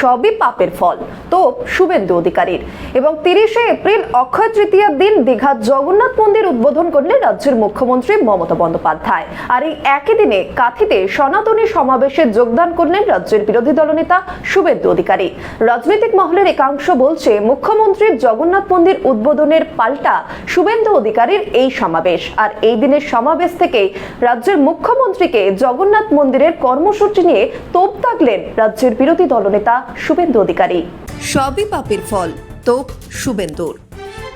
সবই পাপের ফল। তো শুভেন্দু অধিকারীর। এবং তিরিশে এপ্রিল অক্ষয় তৃতীয়ার দিন দীঘার জগন্নাথ মন্দির উদ্বোধন করলেন রাজ্যের মুখ্যমন্ত্রী মমতা বন্দ্যোপাধ্যায়। আর এই একই দিনে কাথিতে সনাতনী সমাবেশে যোগদান করলেন রাজ্যের বিরোধী দলনেতা শুভেন্দু অধিকারী। রাজনৈতিক মহলের একাংশ বলছে, মুখ্যমন্ত্রীর জগন্নাথ মন্দির উদ্বোধনের পাল্টা শুভেন্দু অধিকারীর এই সমাবেশ। আর এই দিনের সমাবেশ থেকে রাজ্যের মুখ্যমন্ত্রীকে জগন্নাথ মন্দিরের কর্মসূচি নিয়ে তোপ দাগলেন রাজ্যের বিরোধী দলনেতা শুভেন্দু অধিকারী। সবই পাপের ফল, তোপ শুভেন্দুর।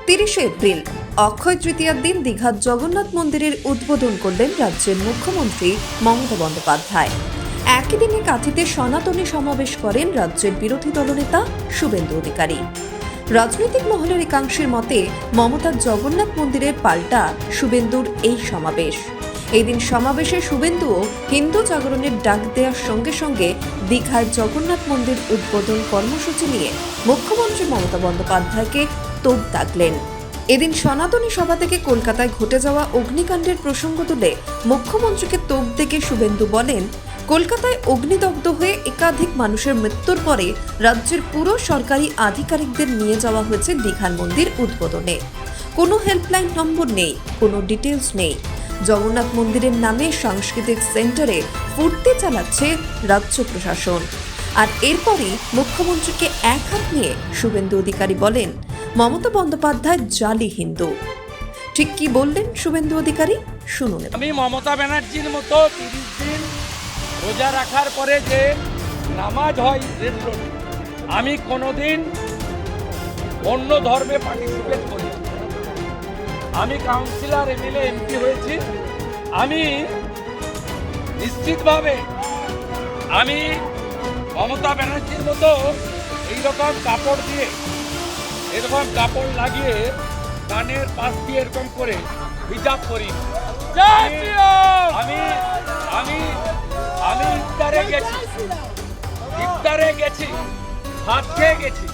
তিরিশে এপ্রিল, অক্ষয় তৃতীয়ার দিন দীঘার জগন্নাথ মন্দিরের উদ্বোধন করলেন রাজ্যের মুখ্যমন্ত্রী মমতা বন্দ্যোপাধ্যায়। একই দিনে কাঁথিতে সনাতনী সমাবেশ করেন রাজ্যের বিরোধী দলনেতা শুভেন্দু অধিকারী। রাজনৈতিক মহলের একাংশের মতে, মমতার জগন্নাথ মন্দিরের পাল্টা শুভেন্দুর এই সমাবেশ। এদিন সমাবেশে শুভেন্দুও হিন্দু জাগরণের ডাক দেওয়ার সঙ্গে সঙ্গে দীঘার জগন্নাথ মন্দির উদ্বোধন কর্মসূচি নিয়ে মুখ্যমন্ত্রী মমতা বন্দ্যোপাধ্যায়কে তোপ দাগলেন। এদিন সনাতনী সভা থেকে কলকাতায় ঘটে যাওয়া অগ্নিকাণ্ডের প্রসঙ্গ তুলে মুখ্যমন্ত্রীকে তোপ দেখে শুভেন্দু বলেন, কলকাতায় অগ্নিদগ্ধ হয়ে একাধিক মানুষের মৃত্যুর পরে রাজ্যের পুরো সরকারি আধিকারিকদের নিয়ে যাওয়া হয়েছে দীঘার মন্দির উদ্বোধনে। কোনো হেল্পলাইন নম্বর নেই, কোনো ডিটেলস নেই। জগন্নাথ মন্দিরের নামে সাংস্কৃতিক সেন্টারে ফুর্তি চালাচ্ছে রাজ্য প্রশাসন। আর এরপরই মুখ্যমন্ত্রীকে এক হাত নিয়ে শুভেন্দু অধিকারী বলেন, মমতা বন্দ্যোপাধ্যায় জালি হিন্দু। ঠিক কি বললেন শুভেন্দু অধিকারী? শুনুন আমি মমতা ব্যানার্জির মতো তিরিশ দিন রোজা রাখার পরে যে নামাজ হয় আমি কোনোদিন অন্য ধর্মে পার্টিসিপেট করি। আমি কাউন্সিলর এমএলএ এমপি হয়েছি। আমি নিশ্চিতভাবে আমি মমতা ব্যানার্জির মতো এইরকম কাপড় দিয়ে এরকম কাপড় লাগিয়ে কানের পাশ দিয়ে এরকম করে হিজাব করি। আমি আমি আমি ইফতারে গেছি। ইফতারে গেছি ভাত খেয়ে গেছি।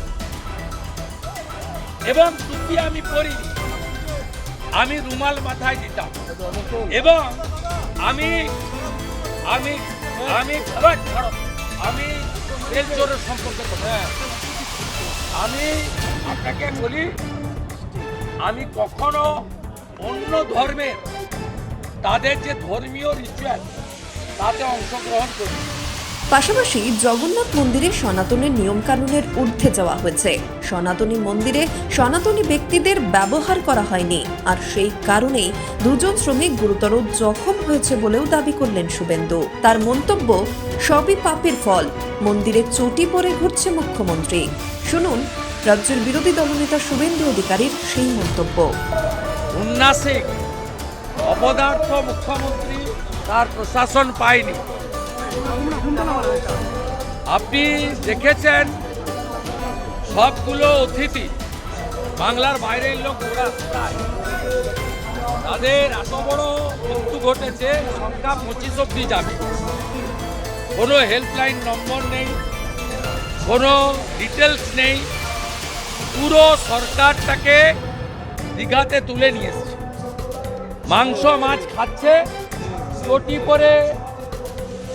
এবং টুপি আমি পরিনি আমি রুমাল মাথায় দিতাম। এবং আমি আমি আমি আমি সম্পর্কে আমি আপনাকে বলি, আমি কখনো অন্য ধর্মের তাদের যে ধর্মীয় রিচুয়াল তাতে অংশগ্রহণ করি পাশাপাশি জগন্নাথ মন্দিরে সনাতনের নিয়মকানুনের ঊর্ধ্বে যাওয়া হয়েছে। সনাতনী মন্দিরে সনাতনী ব্যক্তিদের ব্যবহার করা হয়নি। আর সেই কারণেই দুজন শ্রমিক গুরুতর জখম হয়েছে বলেও দাবি করলেন শুভেন্দু। তার মন্তব্য, সবই পাপের ফল। মন্দিরে চটি পরে ঘুরছে মুখ্যমন্ত্রী। শুনুন, রাজ্যের বিরোধী দলনেতা শুভেন্দু অধিকারীর সেই মন্তব্য। অপদার্থ মুখ্যমন্ত্রী তার প্রশাসন পায়নি। আপনি দেখেছেন সবগুলো অতিথি বাংলার বাইরের লোক ওরা তাদের এত বড় মৃত্যু ঘটেছে, সংখ্যা পঁচিশ অব্দি যাবে। কোনো হেল্পলাইন নম্বর নেই, কোনো ডিটেলস নেই। পুরো সরকারটাকে দীঘাতে তুলে নিয়ে এসছে। মাংস, মাছ খাচ্ছে, চটি পরে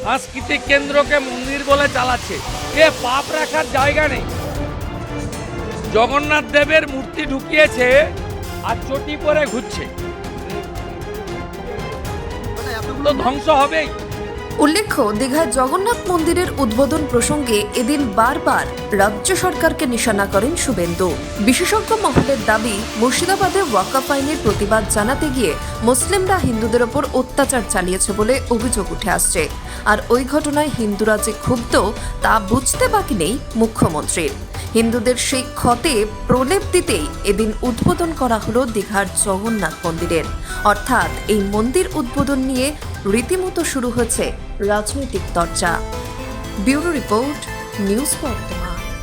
সাংস্কৃতিক কেন্দ্রকে মন্দির বলে চালাচ্ছে। এ পাপ রাখার জায়গা নেই। জগন্নাথ দেবের মূর্তি ঢুকিয়েছে আর চটি পরে ঘুরছে। তো ধ্বংস হবেই। উল্লেখ্য, দীঘায় জগন্নাথ মন্দিরের উদ্বোধন প্রসঙ্গে এদিন বারবার রাজ্য সরকারকে নিশানা করেন শুভেন্দু। বিশেষজ্ঞ মহলের দাবি, মুর্শিদাবাদে ওয়াকাফ আইনের প্রতিবাদ জানাতে গিয়ে মুসলিমরা হিন্দুদের ওপর অত্যাচার চালিয়েছে বলে অভিযোগ উঠে আসছে। আর ওই ঘটনায় হিন্দুরা যে ক্ষুব্ধ, তা বুঝতে বাকি নেই মুখ্যমন্ত্রীর। হিন্দুদের সেই ক্ষতে প্রলেপ দিতেই এদিন উদ্বোধন করা হলো দীঘার জগন্নাথ মন্দিরের। অর্থাৎ এই মন্দির উদ্বোধন নিয়ে রীতিমতো শুরু হয়েছে রাজনৈতিক চর্চা। ব্যুরো রিপোর্ট, নিউজ বর্তমান